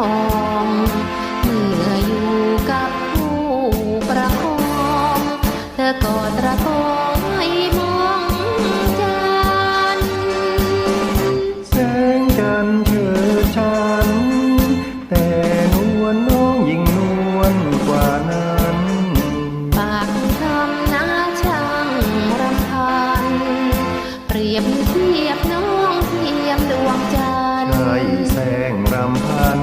วลทองเมื่ออยู่กับผู้ประคองเธอกอดตระกองให้มองจันทร์แสงจันทร์เชิดฉัน แต่นวลน้องยิ่งนวลกว่านั้นปากคำนาช่างรำพัน เปรียบเทียบน้องเทียมดวงจันทร์ใช่แสงรำพัน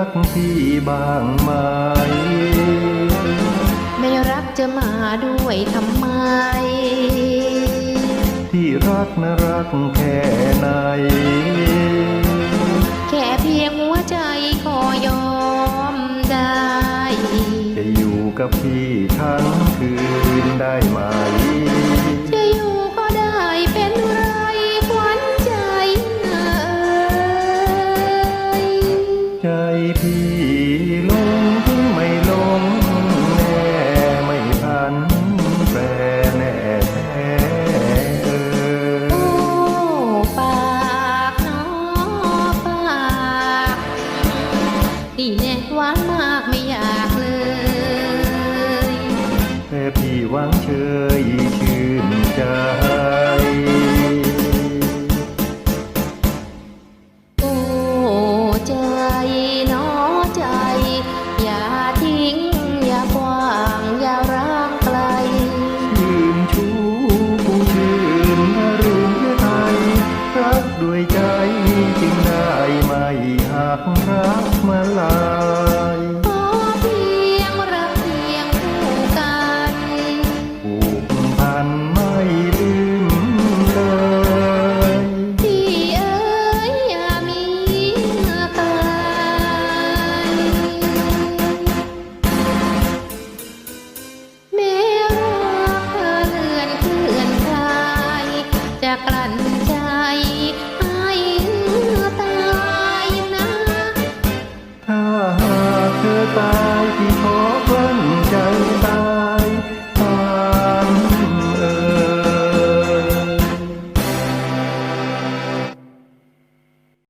รักพี่บ้างไหม ไม่รักจะมาด้วยทำไม ที่รักนะรักแค่ไหน แค่เพียงหัวใจก็ยอมได้ จะอยู่กับพี่ทั้งคืนได้ไหม พี่ลงถึงไม่ลงแน่ไม่พันแปรแน่แท้เอโอ้อปากน้อปากนี่แน่หวานมากไม่อยากเลยแต่พี่หวังเชยชื่นใจ ด้วยใจจึงได้ไม่หากรักมาลา